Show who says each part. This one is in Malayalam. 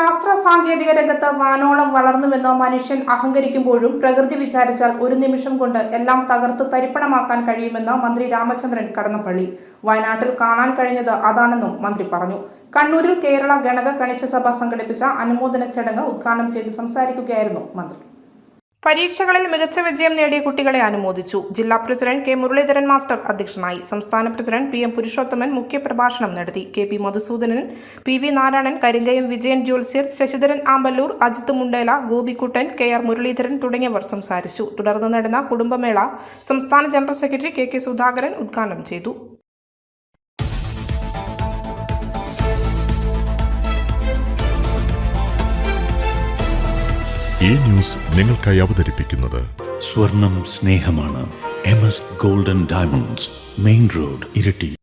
Speaker 1: ശാസ്ത്ര സാങ്കേതിക രംഗത്ത് വാനോളം വളർന്നുവെന്ന് മനുഷ്യൻ അഹങ്കരിക്കുമ്പോഴും പ്രകൃതി വിചാരിച്ചാൽ ഒരു നിമിഷം കൊണ്ട് എല്ലാം തകർത്ത് തരിപ്പണമാക്കാൻ കഴിയുമെന്ന് മന്ത്രി രാമചന്ദ്രൻ കടന്നപ്പള്ളി. വയനാട്ടിൽ കാണാൻ കഴിഞ്ഞത് അതാണെന്നും മന്ത്രി പറഞ്ഞു. കണ്ണൂരിൽ കേരള ഗണക കണിശ സഭ സംഘടിപ്പിച്ച അനുമോദന ചടങ്ങ് ഉദ്ഘാടനം ചെയ്ത് സംസാരിക്കുകയായിരുന്നു മന്ത്രി. പരീക്ഷകളിൽ മികച്ച വിജയം നേടിയ കുട്ടികളെ അനുമോദിച്ചു. ജില്ലാ പ്രസിഡന്റ് കെ മുരളീധരൻ മാസ്റ്റർ അധ്യക്ഷനായി. സംസ്ഥാന പ്രസിഡന്റ് പി എം പുരുഷോത്തമൻ മുഖ്യപ്രഭാഷണം നടത്തി. K P Madhusoodanan P V Narayanan Karinkayam Vijayan ജോൽസ്യർ Sasidharan Amballoor Ajith Mundela Gopikuttan K R Muraleedharan തുടങ്ങിയവർ സംസാരിച്ചു. തുടർന്ന് നടന്ന കുടുംബമേള സംസ്ഥാന general secretary K K Sudhakaran ഉദ്ഘാടനം ചെയ്തു.
Speaker 2: ഈ ന്യൂസ് നിങ്ങൾക്കായി അവതരിപ്പിക്കുന്നത്
Speaker 3: സ്വർണം സ്നേഹമാണ്. M S Golden Diamonds main road Iritty.